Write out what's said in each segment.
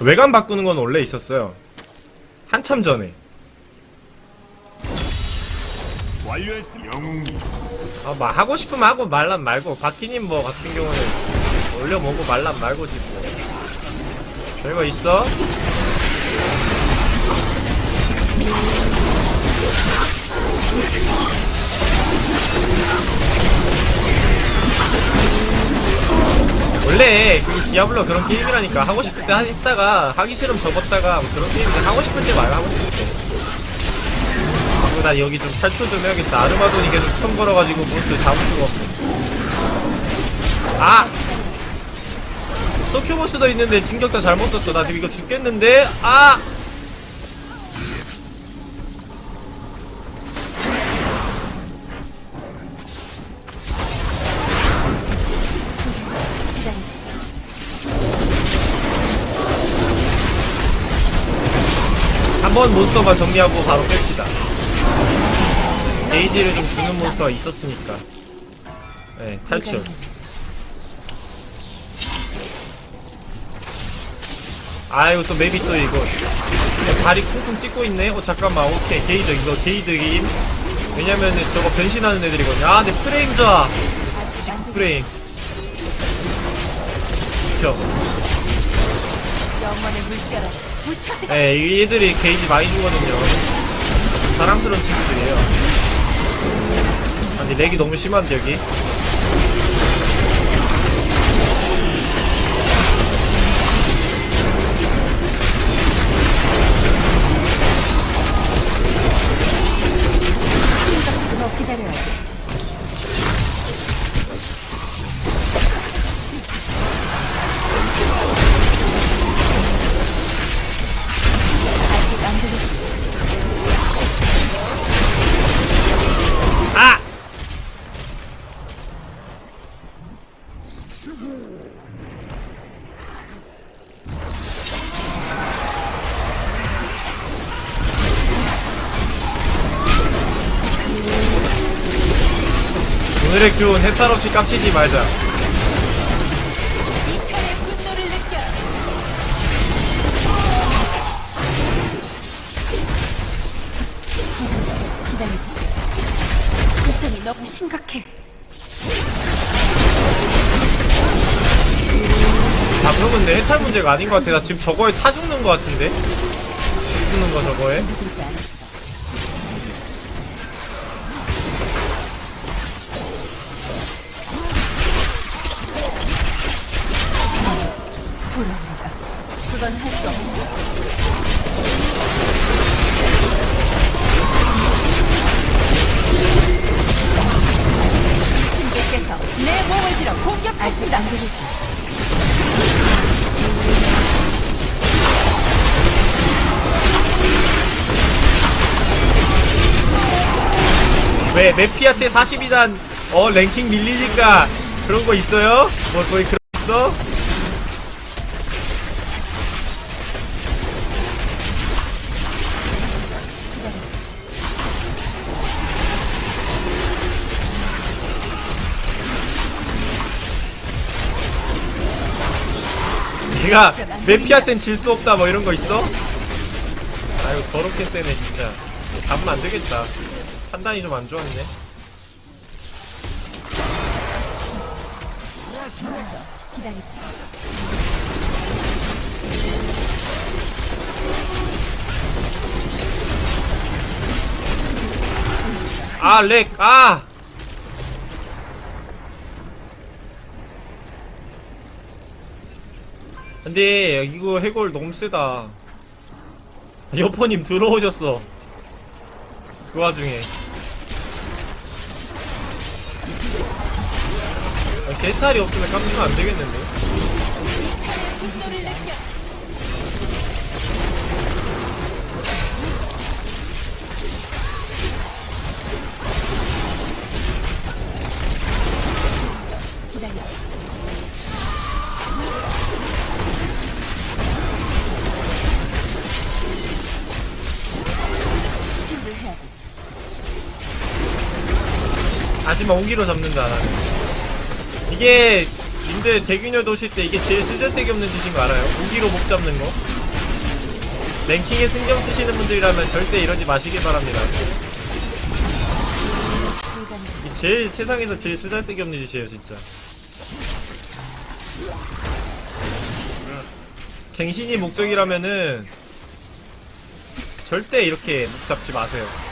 외관 바꾸는 건 원래 있었어요. 한참 전에. 아, 막 하고 싶으면 하고 말란 말고 박희님 뭐 같은 경우는 올려 먹고 말란 말고지 뭐. 별거 있어? 원래 그 디아블로 그런 게임이라니까 하고 싶을 때 하- 했다가 하기 싫으면 접었다가 뭐 그런 게임인데 하고 싶을 때 말고 하고 싶을 때. 그리고 나 여기 좀 탈출 좀 해야겠다. 아르마돈이 계속 스톤 걸어가지고 몬스터 잡을 수가 없네. 아! 소큐보스도 있는데 진격도 잘못 썼어. 나 지금 이거 죽겠는데? 아! 한번 몬스터만 정리하고 바로 뺍시다. 게이지를 좀 주는 몬스터가 있었으니까. 네, 탈출. 아이고 또 맵이 또 이거 네, 다리 쿵쿵 찍고 있네. 어 잠깐만 오케이 게이드 이거 게이드 임. 왜냐면은 저거 변신하는 애들이거든요. 아 근데 프레임 좋아. 프레임. 그쵸. 영원의 불타지가 네, 이 애들이 게이지 많이 주거든요. 사랑스러운 친구들이에요. 아, 근데 렉이 너무 심한데, 여기. 오늘의 교훈 해탈 없이 깜치지 말자. 잡는 건데 해탈 문제가 아닌 것 같아. 나 지금 저거에 타 죽는 것 같은데? 죽는 거 저거에? 왜 메피한테 42단 어 랭킹 밀리니까 그런 거 있어요? 뭐 거의 그런 거 있어? 얘가 메피한텐 질 수 없다 뭐 이런 거 있어? 아유 더럽게 세네 진짜 잡으면 안 되겠다 판단이 좀 안 좋았네 아, 렉, 아! 근데, 이거 해골 너무 세다. 여포님 들어오셨어. 그 와중에. 아, 게스탈이 없으면 깜짝이야 안 되겠는데? 기다려 하지만 온기로 잡는다, 나는. 이게, 님들 님들 대균열 도실 때 이게 제일 쓰잘데기 없는 짓인 거 알아요? 무기로 목 잡는 거. 랭킹에 신경 쓰시는 분들이라면 절대 이러지 마시길 바랍니다. 이 제일 세상에서 제일 쓰잘데기 없는 짓이에요, 진짜. 갱신이 목적이라면은 절대 이렇게 목 잡지 마세요.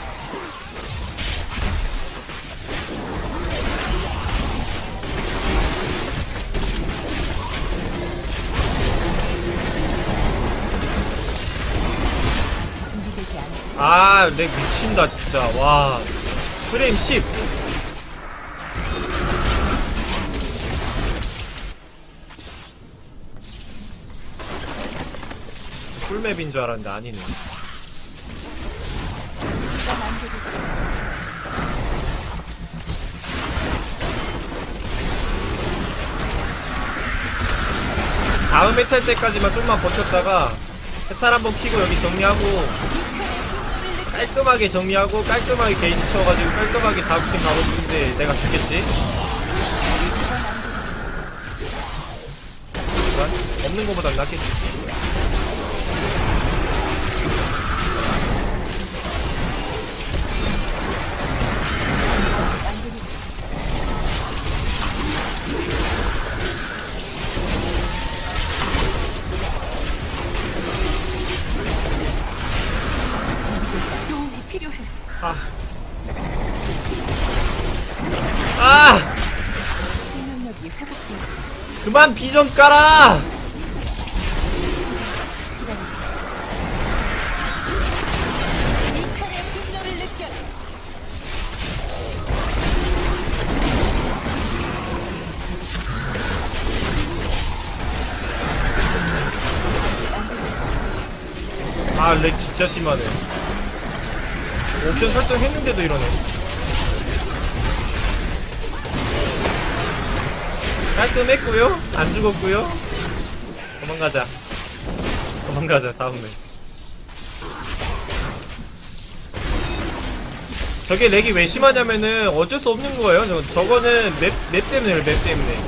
아, 렉 미친다, 진짜. 와. 프레임 10. 풀맵인 줄 알았는데 아니네. 다음 메탈 때까지만 좀만 버텼다가 메탈 한번 키고 여기 정리하고 깔끔하게 정리하고 깔끔하게 게이지 쳐가지고 깔끔하게 다음 팀 가고 싶은데 내가 죽겠지? 없는 거보단 낫겠지 그만 비좀 깔아! 아, 렉 진짜 심하네. 옵션 설정했는데도 이러네. 깔끔했고요. 안 죽었고요. 도망가자. 도망가자. 다음에. 저게 렉이 왜 심하냐면은 어쩔 수 없는 거예요. 저, 저거는 맵, 맵 때문에요. 맵 때문에.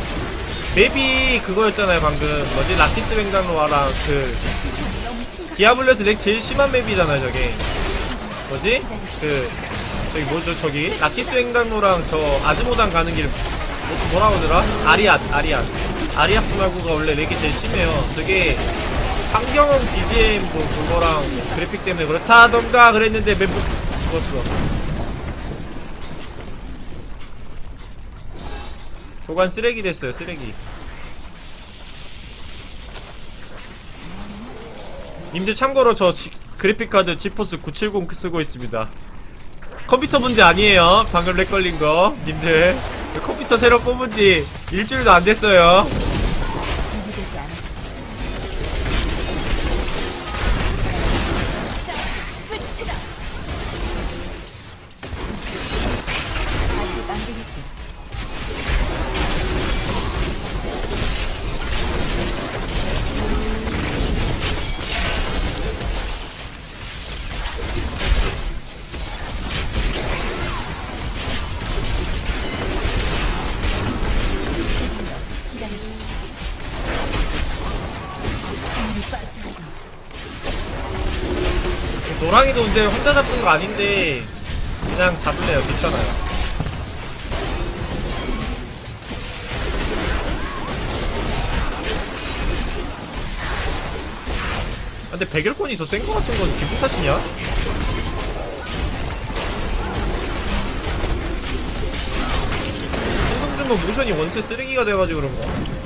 맵이 그거였잖아요. 방금 뭐지 라키스 뱅강로아랑 그. 디아블로에서 렉 제일 심한 맵이잖아요, 저게. 뭐지? 그, 저기 뭐죠, 저기? 라키스 횡단로랑 저 아즈모단 가는 길, 뭐, 뭐라 그러더라? 아리앗, 아리앗. 아리앗 분화구가 원래 렉이 제일 심해요. 저게, 환경음 BGM 뭐, 그거랑 그래픽 때문에 그렇다던가 그랬는데 맵 죽었어. 도관 쓰레기 됐어요, 쓰레기. 님들 참고로 저 지- 그래픽카드 지포스 970 쓰고 있습니다. 컴퓨터 문제 아니에요. 방금 렉 걸린 거. 님들. 컴퓨터 새로 뽑은 지 일주일도 안 됐어요. 노랑이도 근데 혼자 잡은 거 아닌데 그냥 잡을래요. 괜찮아요. 아, 근데 백일권이 더 센 거 같은 건 기분 탓이냐? 한성준은 모션이 원체 쓰레기가 돼가지고 그런가?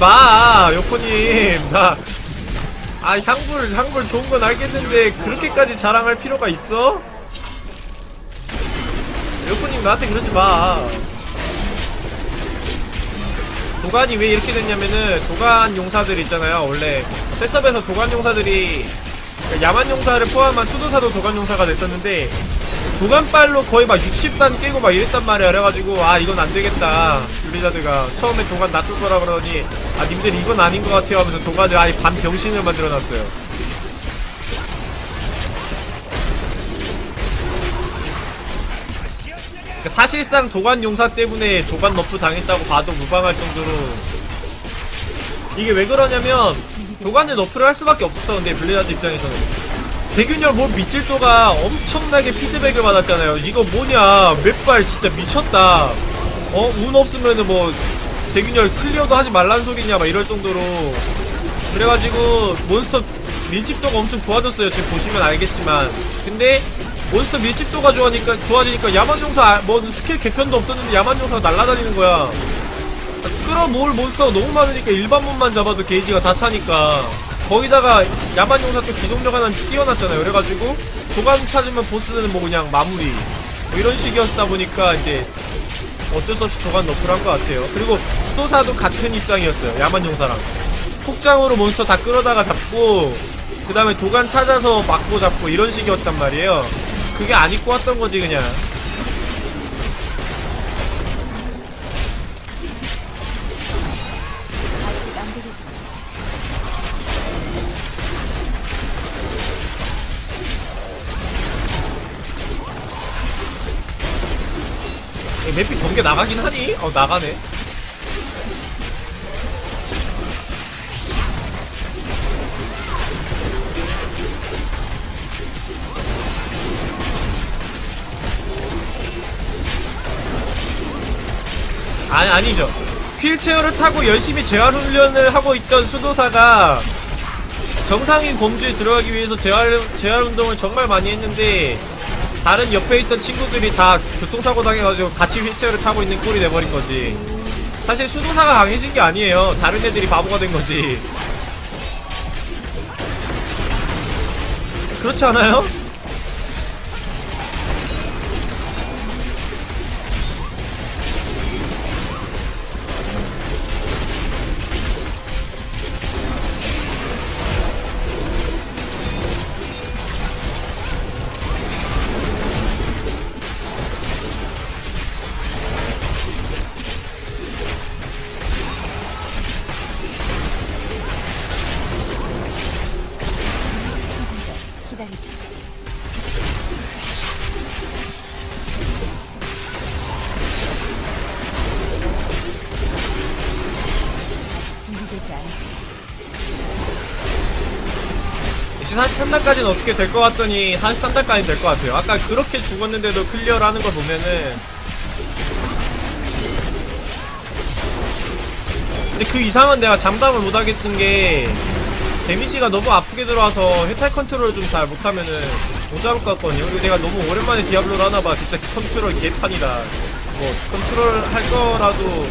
마 요코님 나 아 향불 향불 좋은 건 알겠는데 그렇게까지 자랑할 필요가 있어? 여꾸님 나한테 그러지 마. 도관이 왜 이렇게 됐냐면은 도관 용사들 있잖아요. 원래 세섭에서 도관 용사들이 야만 용사를 포함한 수도사도 도관 용사가 됐었는데 도관빨로 거의 막 60단 깨고 막 이랬단 말이야. 그래가지고 아 이건 안 되겠다. 블리자드가 처음에 도관 놔둘 거라 그러더니 아 님들 이건 아닌 것 같아요 하면서 도관을 아예 반 병신을 만들어놨어요. 그러니까 사실상 도관 용사 때문에 도관 너프 당했다고 봐도 무방할 정도로 이게 왜 그러냐면 도관을 너프를 할 수밖에 없었어 근데 블레자드 입장에서는 대균열 뭐 밑질도가 엄청나게 피드백을 받았잖아요. 이거 뭐냐? 맵발 진짜 미쳤다. 어? 운 없으면은 뭐 대균열 클리어도 하지 말란 소리냐? 막 이럴 정도로. 그래가지고 몬스터 밀집도가 엄청 좋아졌어요. 지금 보시면 알겠지만. 근데 몬스터 밀집도가 좋아니까 좋아지니까 야만용사 아- 뭐 스킬 개편도 없었는데 야만용사가 날아다니는 거야. 끌어모을 몬스터가 너무 많으니까 일반 몬만 잡아도 게이지가 다 차니까 거기다가 야만용사 또 기동력 하나 띄워놨잖아요. 그래가지고 도관 찾으면 보스는 뭐 그냥 마무리. 뭐 이런 식이었다 보니까 이제 어쩔 수 없이 도관 너프를 한 것 같아요. 그리고 수도사도 같은 입장이었어요. 야만 용사랑. 폭장으로 몬스터 다 끌어다가 잡고 그 다음에 도관 찾아서 막고 잡고 이런 식이었단 말이에요. 그게 안 입고 왔던 거지 그냥 맵이 경계 나가긴 하니? 어 나가네 아니 아니죠 휠체어를 타고 열심히 재활 훈련을 하고 있던 수도사가 정상인 범주에 들어가기 위해서 재활 재활 운동을 정말 많이 했는데 다른 옆에 있던 친구들이 다 교통사고 당해가지고 같이 휠체어를 타고 있는 꼴이 돼버린 거지. 사실 수도사가 강해진 게 아니에요. 다른 애들이 바보가 된 거지. 그렇지 않아요? 역시 43단까지는 어떻게 될 것 같더니 43단까지 될 것 같아요. 아까 그렇게 죽었는데도 클리어를 하는 걸 보면은 근데 그 이상은 내가 장담을 못 하겠던 게 데미지가 너무 아프게 들어와서 해탈 컨트롤을 좀 잘 못하면은 못 잡을 것 같거든요. 그리고 내가 너무 오랜만에 디아블로를 하나봐. 진짜 컨트롤 개판이다. 뭐 컨트롤 할 거라도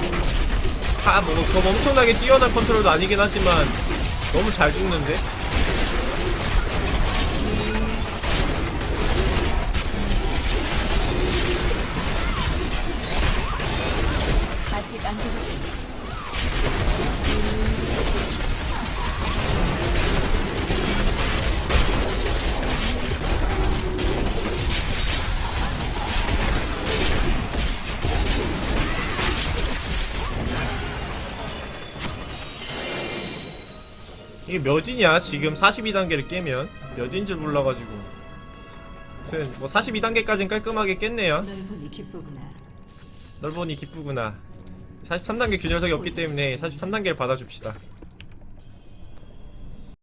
다뭐 뭐 엄청나게 뛰어난 컨트롤도 아니긴 하지만 너무 잘 죽는데. 이게 몇이냐? 지금 42단계를 깨면 몇인 줄 몰라가지고. 아무튼 뭐 42단계까지는 깔끔하게 깼네요. 널 보니 기쁘구나. 널 보니 기쁘구나. 43단계 균열석이 없기 때문에 43단계를 받아줍시다